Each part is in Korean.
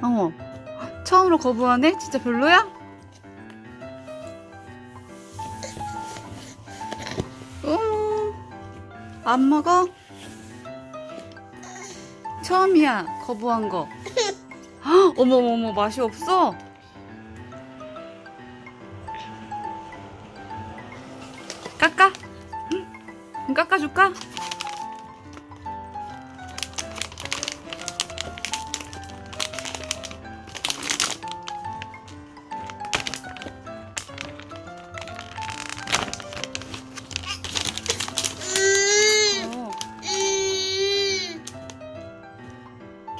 어머, 처음으로 거부하네? 진짜 별로야? 음, 안 먹어? 처음이야, 거부한 거. 헉, 어머머머, 맛이 없어? 깎아? 응? 깎아줄까?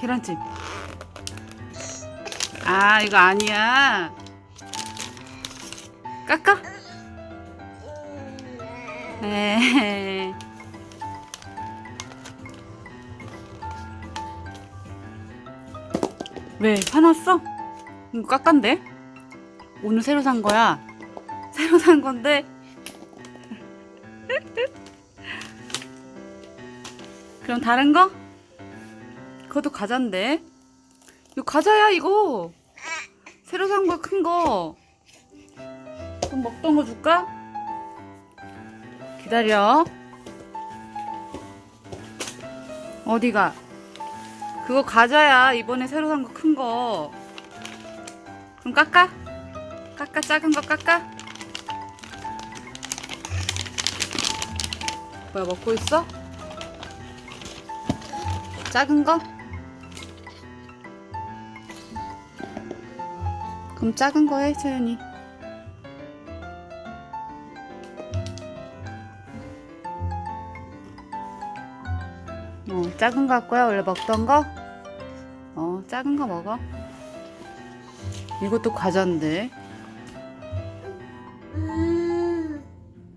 계란찜. 아, 이거 아니야. 깎아? 네. 왜? 화났어? 이거 깎았는데? 오늘 새로 산 거야. 새로 산 건데. 그럼 다른 거? 그것도 과자인데. 이거 과자야, 이거. 새로 산 거 큰 거. 그럼 먹던 거 줄까? 기다려. 어디가? 그거 과자야. 이번에 새로 산 거 큰 거. 그럼 깎아? 깎아, 작은 거 깎아? 뭐야, 먹고 있어? 작은 거? 그럼 작은 거 해, 채연이. 어, 작은 거 할 거야? 원래 먹던 거? 어, 작은 거 먹어. 이것도 과자인데.